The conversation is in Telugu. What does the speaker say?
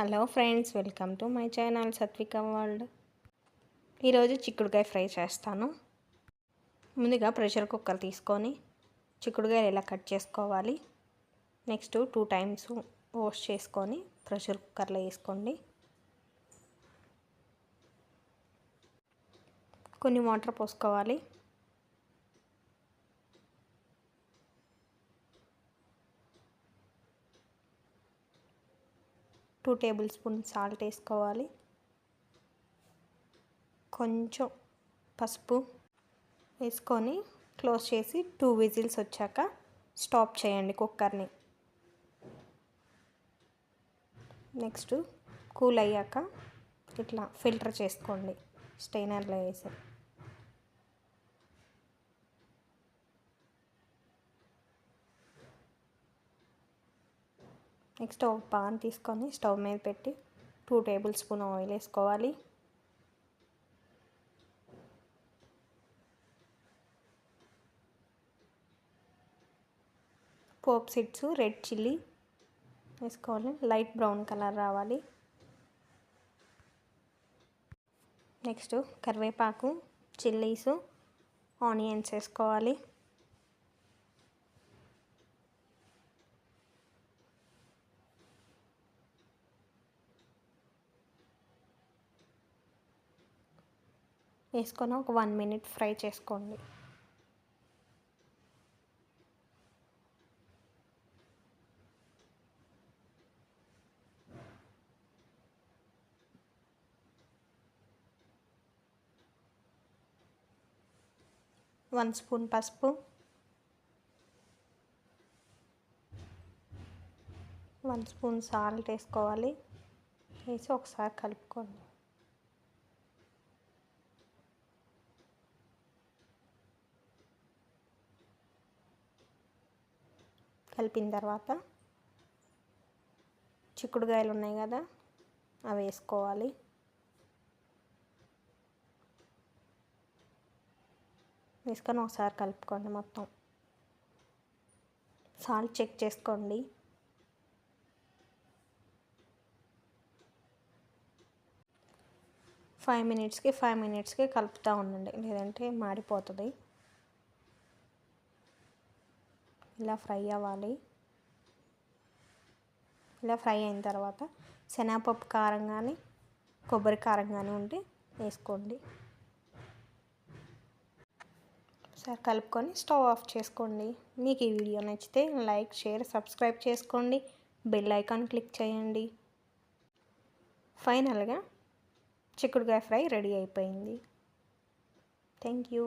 Hello friends welcome to my channel Satvika world. ఈరోజు చిక్కుడుకాయ ఫ్రై చేస్తాను. ముందుగా ప్రెషర్ కుక్కర్ తీసుకొని చిక్కుడుకాయలు ఎలా కట్ చేసుకోవాలి నెక్స్ట్ టూ టైమ్స్ వాష్ చేసుకొని ప్రెషర్ కుక్కర్లో వేసుకోండి. కొన్ని వాటర్ పోసుకోవాలి. టూ టేబుల్ స్పూన్ సాల్ట్ వేసుకోవాలి. కొంచెం పసుపు వేసుకొని క్లోజ్ చేసి టూ విజిల్స్ వచ్చాక స్టాప్ చేయండి కుక్కర్ని. నెక్స్ట్ కూల్ అయ్యాక ఇట్లా ఫిల్టర్ చేసుకోండి స్టెయినర్లో వేసి. నెక్స్ట్ ఒక పాన్ తీసుకొని స్టవ్ మీద పెట్టి టూ టేబుల్ స్పూన్ ఆయిల్ వేసుకోవాలి. పోప్ సీడ్స్ రెడ్ చిల్లీ వేసుకోవాలి లైట్ బ్రౌన్ కలర్ రావాలి. నెక్స్ట్ కరివేపాకు చిల్లీస్ ఆనియన్స్ వేసుకోవాలి. వేసుకొని ఒక వన్ మినిట్ ఫ్రై చేసుకోండి. వన్ స్పూన్ పసుపు. వన్ స్పూన్ సాల్ట్ వేసుకోవాలి. వేసి ఒకసారి కలుపుకోండి. కలిపిన తర్వాత చిక్కుడుగాయలు ఉన్నాయి కదా అవి వేసుకోవాలి. వేసుకొని ఒకసారి కలుపుకోండి మొత్తం. సాల్ట్ చెక్ చేసుకోండి. ఫైవ్ మినిట్స్కి ఫైవ్ మినిట్స్కి కలుపుతూ ఉండండి. లేదంటే మాడిపోతుంది. ఇలా ఫ్రై అవ్వాలి. ఇలా ఫ్రై అయిన తర్వాత శనగపప్పు కారం కానీ కొబ్బరి కారం కానీ ఉంటే వేసుకోండి. ఒకసారి కలుపుకొని స్టవ్ ఆఫ్ చేసుకోండి. మీకు ఈ వీడియో నచ్చితే లైక్ షేర్ సబ్స్క్రైబ్ చేసుకోండి. బెల్ ఐకాన్ క్లిక్ చేయండి. ఫైనల్గా చిక్కుడుకాయ ఫ్రై రెడీ అయిపోయింది. Thank you.